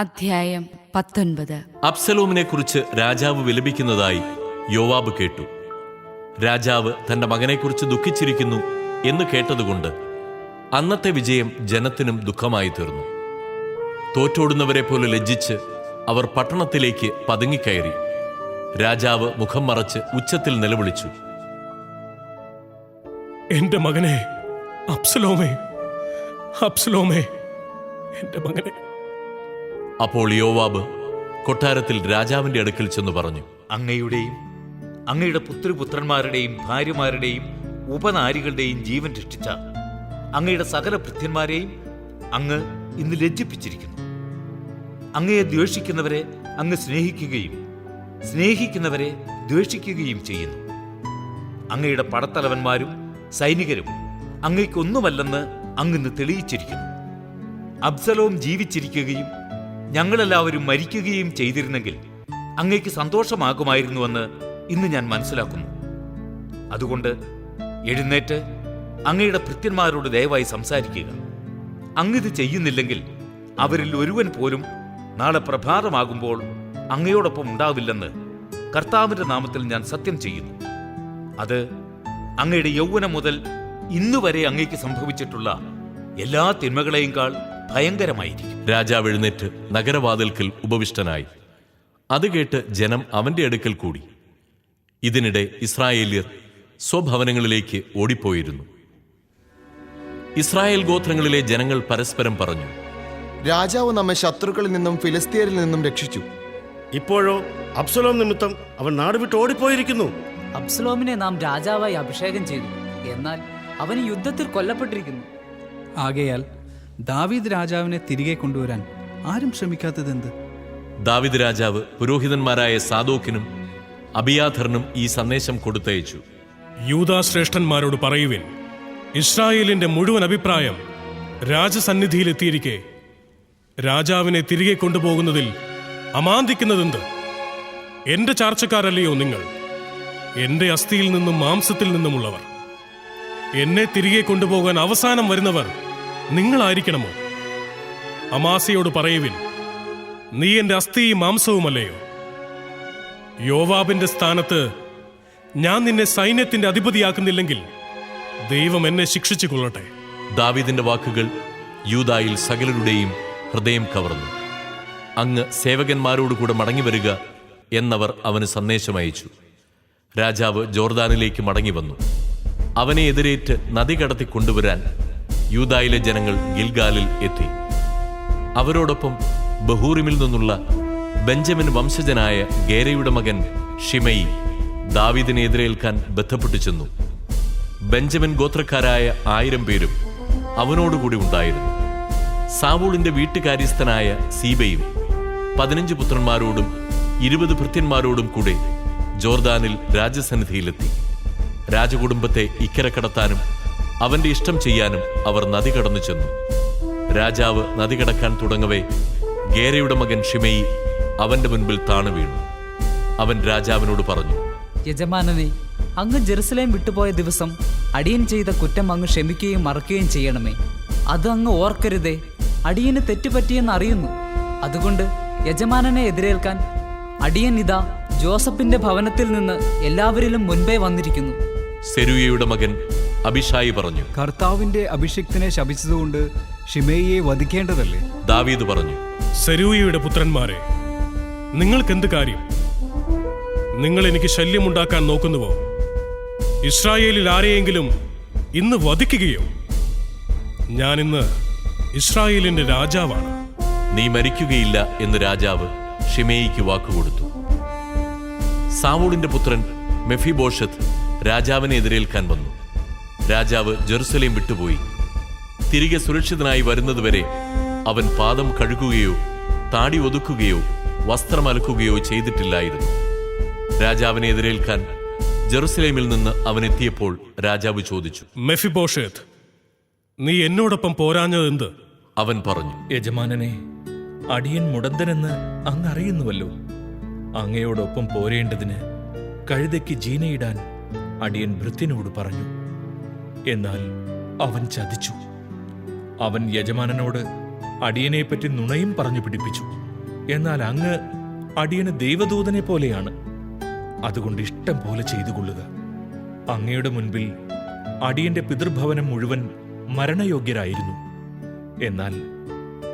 അധ്യായം പത്തൊൻപത്. അബ്സലോമിനെ കുറിച്ച് രാജാവ് വിലപിക്കുന്നതായി യോവാബ് കേട്ടു. രാജാവ് തന്റെ മകനെക്കുറിച്ച് ദുഃഖിച്ചിരിക്കുന്നു എന്ന് കേട്ടതുകൊണ്ട് അന്നത്തെ വിജയം ജനത്തിനും ദുഃഖമായി തീർന്നു. തോറ്റോടുന്നവരെ പോലെ ലജ്ജിച്ച് അവർ പട്ടണത്തിലേക്ക് പതുങ്ങിക്കയറി. രാജാവ് മുഖം മറച്ച് ഉച്ചത്തിൽ നിലവിളിച്ചു. എന്റെ മകനെ അപ്സലോമേ അപ്സലോമേ എന്റെ മകനെ അപ്പോൾ യോവാബ് കൊട്ടാരത്തിൽ രാജാവിന്റെ അടുക്കൽ ചെന്ന് പറഞ്ഞു അങ്ങയുടെയും അങ്ങയുടെ പുത്രപുത്രന്മാരുടെയും ഭാര്യമാരുടെയും ഉപനാരികളുടെയും ജീവൻ രക്ഷിച്ച അങ്ങയുടെ സകല ഭൃത്യന്മാരെയും അങ്ങ് ഇന്ന് ലജ്ജിപ്പിച്ചിരിക്കുന്നു. അങ്ങയെ ദ്വേഷിക്കുന്നവരെ അങ്ങ് സ്നേഹിക്കുകയും സ്നേഹിക്കുന്നവരെ ദ്വേഷിക്കുകയും ചെയ്യുന്നു. അങ്ങയുടെ പടത്തലവന്മാരും സൈനികരും അങ്ങയ്ക്കൊന്നുമല്ലെന്ന് അങ്ങിന്ന് തെളിയിച്ചിരിക്കുന്നു. അബ്സലോം ജീവിച്ചിരിക്കുകയും ഞങ്ങളെല്ലാവരും മരിക്കുകയും ചെയ്തിരുന്നെങ്കിൽ അങ്ങയ്ക്ക് സന്തോഷമാകുമായിരുന്നുവെന്ന് ഇന്ന് ഞാൻ മനസ്സിലാക്കുന്നു. അതുകൊണ്ട് എഴുന്നേറ്റ് അങ്ങയുടെ ഭൃത്യന്മാരോട് ദയവായി സംസാരിക്കുക. അങ്ങിത് ചെയ്യുന്നില്ലെങ്കിൽ അവരിൽ ഒരുവൻ പോലും നാളെ പ്രഭാതമാകുമ്പോൾ അങ്ങയോടൊപ്പം ഉണ്ടാവില്ലെന്ന് കർത്താവിന്റെ നാമത്തിൽ ഞാൻ സത്യം ചെയ്യുന്നു. അത് അങ്ങയുടെ യൗവനം മുതൽ ഇന്നുവരെ അങ്ങയ്ക്ക് സംഭവിച്ചിട്ടുള്ള എല്ലാ തിന്മകളെയും ഭയങ്കരമായിരിക്കും. രാജാവ് എഴുന്നേറ്റ് നഗരവാതിൽക്കൽ ഉപവിഷ്ടനായി. അത് കേട്ട് ജനം അവന്റെ അടുക്കൽ കൂടി. ഇതിനിടെ ഇസ്രായേലിയർ സ്വഭവനങ്ങളിലേക്ക് ഓടിപ്പോയിരുന്നു. ഇസ്രായേൽ ഗോത്രങ്ങളിലെ ജനങ്ങൾ പരസ്പരം പറഞ്ഞു രാജാവ് നമ്മെ ശത്രുക്കളിൽ നിന്നും ഫിലിസ്തീനിൽ നിന്നും രക്ഷിച്ചു. ഇപ്പോഴോ അബ്സലോം നിമിത്തം അവൻ നാട് വിട്ട് ഓടിപ്പോയിരിക്കുന്നു. അബ്സലോമിനെ നാം രാജാവായി അഭിഷേകം ചെയ്തു. എന്നാൽ അവന് യുദ്ധത്തിൽ കൊല്ലപ്പെട്ടിരിക്കുന്നു. ആകയാൽ ദാവീദ് രാജാവിനെ തിരികെ കൊണ്ടുവരാൻ ആരും ശ്രമിക്കാത്തതെന്ത്? ദാവിദ് രാജാവ് പുരോഹിതന്മാരായ സാദോക്കിനും അബിയാധറിനും ഈ സന്ദേശം കൊടുത്തയച്ചു. യൂതാശ്രേഷ്ഠന്മാരോട് പറയുവിൻ ഇസ്രായേലിന്റെ മുഴുവൻ അഭിപ്രായം രാജസന്നിധിയിലെത്തിയിരിക്കെ. രാജാവിനെ തിരികെ കൊണ്ടുപോകുന്നതിൽ അമാന്തിക്കുന്നതെന്ത്? എന്റെ ചാർച്ചക്കാരല്ലയോ നിങ്ങൾ? എന്റെ അസ്ഥിയിൽ നിന്നും മാംസത്തിൽ നിന്നുമുള്ളവർ. എന്നെ തിരികെ കൊണ്ടുപോകാൻ അവസാനം വരുന്നവർ നിങ്ങളായിരിക്കണമോ? അമാസയോട് പറയുവിൻ നീ എന്റെ അസ്ഥിയും മാംസവുമല്ലയോ? യോവാബിന്റെ സ്ഥാനത്ത് ഞാൻ നിന്നെ സൈന്യത്തിന്റെ അധിപതിയാക്കുന്നില്ലെങ്കിൽ ദൈവം എന്നെ ശിക്ഷിച്ചു കൊള്ളട്ടെ ദാവിദിന്റെ വാക്കുകൾ യൂതായിൽ സകലരുടെയും ഹൃദയം കവർന്നു. അങ്ങ് സേവകന്മാരോടുകൂടെ മടങ്ങിവരിക എന്നവർ അവന് സന്ദേശമയച്ചു രാജാവ് ജോർദാനിലേക്ക് മടങ്ങി വന്നു അവനെ എതിരേറ്റ് നദി കടത്തി കൊണ്ടുവരാൻ യൂദായിലെ ജനങ്ങൾ ഗിൽഗാലിൽ എത്തി. അവരോടൊപ്പം ബഹൂറിമിൽ നിന്നുള്ള ബെഞ്ചമിൻ വംശജനായ ഗേരയുടെ മകൻ ഷിമയി ദാവീദിനെ എതിരേൽക്കാൻ ബന്ധപ്പെട്ടു ചെന്നു. ബെഞ്ചമിൻ ഗോത്രക്കാരായ ആയിരം പേരും അവനോടുകൂടി ഉണ്ടായിരുന്നു. സാവൂളിന്റെ വീട്ടുകാര്യസ്ഥനായ സീബയും പതിനഞ്ച് പുത്രന്മാരോടും ഇരുപത് ഭൃത്യന്മാരോടും കൂടെ ജോർദാനിൽ രാജസന്നിധിയിലെത്തി. രാജകുടുംബത്തെ ഇക്കരെ കടത്താനും അവന്റെ ഇഷ്ടം ചെയ്യാനും അവർ നദി കടന്നു ചെന്നു. രാജാവ് നദി കടക്കാൻ തുടങ്ങവേ ഗേരയുടെ മകൻ ഷിമയി അവന്റെ മുൻപിൽ താണു വീണു. അവൻ രാജാവിനോട് പറഞ്ഞു യജമാനനെ അങ്ങ് ജെറുസലേം വിട്ടുപോയ ദിവസം അടിയൻ ചെയ്ത കുറ്റം അങ്ങ് ക്ഷമിക്കുകയും മറക്കുകയും ചെയ്യണമേ. അത് അങ്ങ് ഓർക്കരുതേ അടിയന് തെറ്റുപറ്റിയെന്ന് അറിയുന്നു. അതുകൊണ്ട് യജമാനനെ എതിരേൽക്കാൻ അടിയൻ ഇതാ ജോസഫിന്റെ ഭവനത്തിൽ നിന്ന് എല്ലാവരിലും മുൻപേ വന്നിരിക്കുന്നു. സെരുയയുടെ മകൻ അഭിഷായി പറഞ്ഞു. കർത്താവിന്റെ അഭിഷിക്തനെ ശപിച്ചതുകൊണ്ട് ഷിമേയെ വധിക്കേണ്ടതല്ലേ? ദാവീദ് പറഞ്ഞു. സെരൂയയുടെ പുത്രന്മാരെ നിങ്ങൾക്ക് നിങ്ങൾക്കെന്ത് കാര്യം? നിങ്ങൾ എനിക്ക് ശല്യമുണ്ടാക്കാൻ നോക്കുന്നുവോ? ഇസ്രായേലിൽ ആരെയെങ്കിലും ഇന്ന് വധിക്കുകയോ? ഞാൻ ഇന്ന് ഇസ്രായേലിന്റെ രാജാവാണ്. നീ മരിക്കുകയില്ല എന്ന് രാജാവ് ഷിമേയിക്ക് വാക്കുകൊടുത്തു. സാവൂളിന്റെ പുത്രൻ മെഫിബോഷത്ത് രാജാവിനെ എതിരേൽക്കാൻ വന്നു. രാജാവ് ജെറുസലേം വിട്ടുപോയി. തിരികെ സുരക്ഷിതനായി വരുന്നതുവരെ അവൻ പാദം കഴുകുകയോ താടി ഒതുക്കുകയോ വസ്ത്രം അലക്കുകയോ ചെയ്തിട്ടില്ലായിരുന്നു. രാജാവിനെ എതിരേൽക്കാൻ ജെറുസലേമിൽ നിന്ന് അവൻ എത്തിയപ്പോൾ രാജാവ് ചോദിച്ചു മെഫിബോഷേത്ത് നീ എന്നോടൊപ്പം പോരാഞ്ഞതെന്ത് അവൻ പറഞ്ഞു യജമാനനെ അടിയൻ മുടന്തനെന്ന് അങ്ങ് അറിയുന്നുവല്ലോ അങ്ങയോടൊപ്പം പോരേണ്ടതിന് കഴുതയ്ക്ക് ജീനയിടാൻ അടിയൻ ഭൃത്യനോട് പറഞ്ഞു. എന്നാൽ അവൻ ചതിച്ചു. അവൻ യജമാനനോട് അടിയനെപ്പറ്റി നുണയും പറഞ്ഞു പിടിപ്പിച്ചു. എന്നാൽ അങ്ങ് അടിയന് ദൈവദൂതനെ പോലെയാണ്. അതുകൊണ്ട് ഇഷ്ടം പോലെ ചെയ്തു കൊള്ളുക. അങ്ങയുടെ മുൻപിൽ അടിയന്റെ പിതൃഭവനം മുഴുവൻ മരണയോഗ്യരായിരുന്നു. എന്നാൽ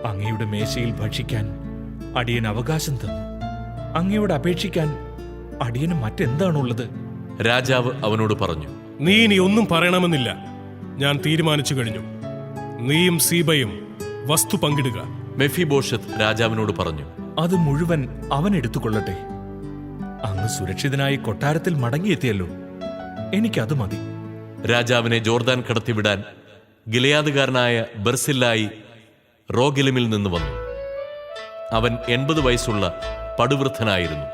അങ്ങയുടെ മേശയിൽ ഭക്ഷിക്കാൻ അടിയൻ അവകാശം തന്നു. അങ്ങയോട് അപേക്ഷിക്കാൻ അടിയന് മറ്റെന്താണുള്ളത്? രാജാവ് അവനോട് പറഞ്ഞു നീ ഇനി ഒന്നും പറയണമെന്നില്ല. ഞാൻ തീരുമാനിച്ചു കഴിഞ്ഞു. നീയും സീബയും വസ്തു പങ്കിടുക. മെഫിബോഷത്ത് രാജാവിനോട് പറഞ്ഞു അത് മുഴുവൻ അവൻ എടുത്തുകൊള്ളട്ടെ. അന്ന് സുരക്ഷിതനായി കൊട്ടാരത്തിൽ മടങ്ങിയെത്തിയല്ലോ. എനിക്കത് മതി. രാജാവിനെ ജോർദാൻ കടത്തിവിടാൻ ഗിലയാദുകാരനായ ബർസില്ലായി റോഗിലിമിൽ നിന്ന് വന്നു. അവൻ എൺപത് വയസ്സുള്ള പടുവൃദ്ധനായിരുന്നു.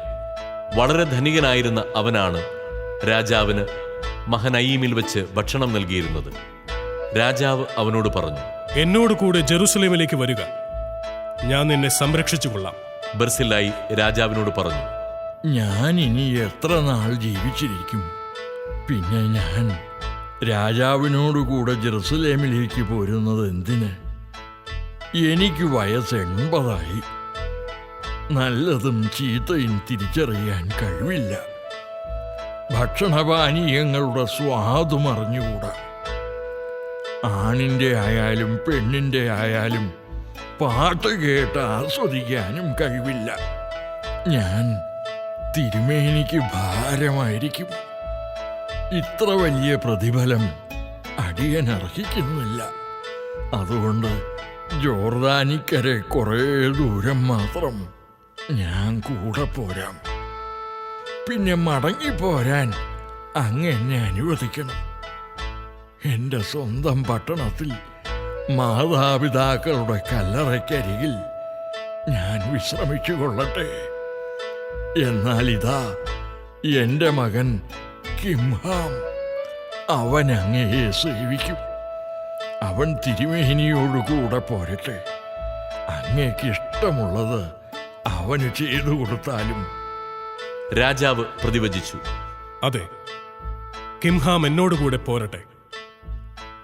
വളരെ ധനികനായിരുന്ന അവനാണ് രാജാവിന് മഹനയീമിൽ വെച്ച് ഭക്ഷണം നൽകിയിരുന്നത്. രാജാവ് അവനോട് പറഞ്ഞു എന്നോട് കൂടെ ജെറുസലേമിലേക്ക് വരിക. ഞാൻ നിന്നെ സംരക്ഷിച്ചു കൊള്ളാം. ബർസില്ലായി രാജാവിനോട് പറഞ്ഞു ഞാൻ ഇനി എത്ര നാൾ ജീവിച്ചിരിക്കും? പിന്നെ ഞാൻ രാജാവിനോടുകൂടെ ജെറുസലേമിലേക്ക് പോരുന്നത് എന്തിന്? എനിക്ക് വയസ്സ് എൺപതായി. നല്ലതും ചീത്തയും തിരിച്ചറിയാൻ കഴിവില്ല. ഭക്ഷണപാനീയങ്ങളുടെ സ്വാദും അറിഞ്ഞുകൂടാ ആണിന്റെ ആയാലും പെണ്ണിന്റെ ആയാലും പാട്ട് കേട്ട് ആസ്വദിക്കാനും കഴിവില്ല. ഞാൻ തിരുമേനിക്ക് ഭാരമായിരിക്കും. ഇത്ര വലിയ പ്രതിഫലം അടിയൻ അർഹിക്കുന്നില്ല അതുകൊണ്ട് ജോർദാനിക്കരെ കുറേ ദൂരം മാത്രം ഞാൻ കൂടെ പോരാം. പിന്നെ മടങ്ങിപ്പോരാൻ അങ്ങ് എന്നെ അനുവദിക്കണം. എന്റെ സ്വന്തം പട്ടണത്തിൽ മാതാപിതാക്കളുടെ കല്ലറയ്ക്കരികിൽ ഞാൻ വിശ്രമിച്ചു കൊള്ളട്ടെ എന്നാൽ ഇതാ എന്റെ മകൻ കിംഹാം. അവൻ അങ്ങയെ സേവിക്കും. അവൻ തിരുമേനിയോടുകൂടെ പോരട്ടെ. അങ്ങേക്ക് ഇഷ്ടമുള്ളത് അവന് ചെയ്തു കൊടുത്താലും രാജാവ് പ്രതിവചിച്ചു. അതെ കിംഹാം എന്നോടുകൂടെ പോരട്ടെ.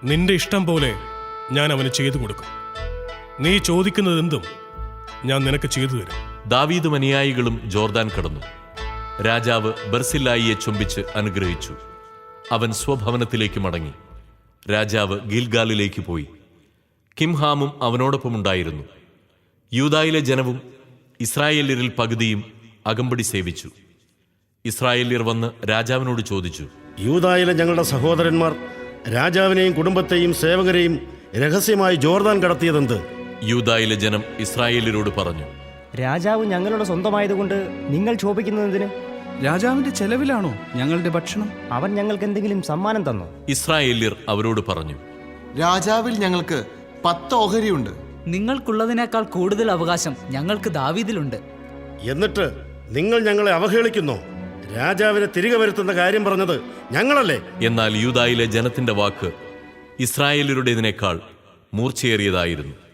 നിന്റെ ഇഷ്ടം പോലെ ഞാൻ അവന് ചെയ്തു കൊടുക്കും. നീ ചോദിക്കുന്നതെന്തും ഞാൻ നിനക്ക് ചെയ്തു തരും. ദാവീദും അനുയായികളും ജോർദാൻ കടന്നു. രാജാവ് ബർസില്ലായിയെ ചുംബിച്ച് അനുഗ്രഹിച്ചു. അവൻ സ്വഭവനത്തിലേക്ക് മടങ്ങി. രാജാവ് ഗിൽഗാലിലേക്ക് പോയി. കിംഹാമും അവനോടൊപ്പമുണ്ടായിരുന്നു യൂതായിലെ ജനവും ഇസ്രായേലിൽ പകുതിയും അകമ്പടി സേവിച്ചു. ഇസ്രായേല്യർ വന്ന് രാജാവിനോട് ചോദിച്ചു യൂതായിലെ ഞങ്ങളുടെ സഹോദരന്മാർ രാജാവിനെയും കുടുംബത്തെയും സേവകരെയും രഹസ്യമായി ജോർദാൻ കടത്തിയതെന്ത്? യൂതായിലെ ജനം ഇസ്രായേലിയരോട് പറഞ്ഞു രാജാവ് ഞങ്ങളുടെ സ്വന്തമായതുകൊണ്ട് നിങ്ങൾ ക്ഷോഭിക്കുന്നതിന് രാജാവിന്റെ ചെലവിലാണോ ഞങ്ങളുടെ ഭക്ഷണം? അവൻ ഞങ്ങൾക്ക് എന്തെങ്കിലും സമ്മാനം തന്നു? ഇസ്രായേല്യർ അവരോട് പറഞ്ഞു രാജാവിൽ ഞങ്ങൾക്ക് പത്ത് ഓഹരിയുണ്ട്. നിങ്ങൾക്കുള്ളതിനേക്കാൾ കൂടുതൽ അവകാശം ഞങ്ങൾക്ക് ദാവീദിലുണ്ട്. എന്നിട്ട് നിങ്ങൾ ഞങ്ങളെ അവഹേളിക്കുന്നോ? രാജാവിനെ തിരികെ വരുത്തുന്ന കാര്യം പറഞ്ഞത് ഞങ്ങളല്ലേ? എന്നാൽ യൂതായിലെ ജനത്തിന്റെ വാക്ക് ഇസ്രായേലരുടേതിനേക്കാൾ മൂർച്ചയേറിയതായിരുന്നു.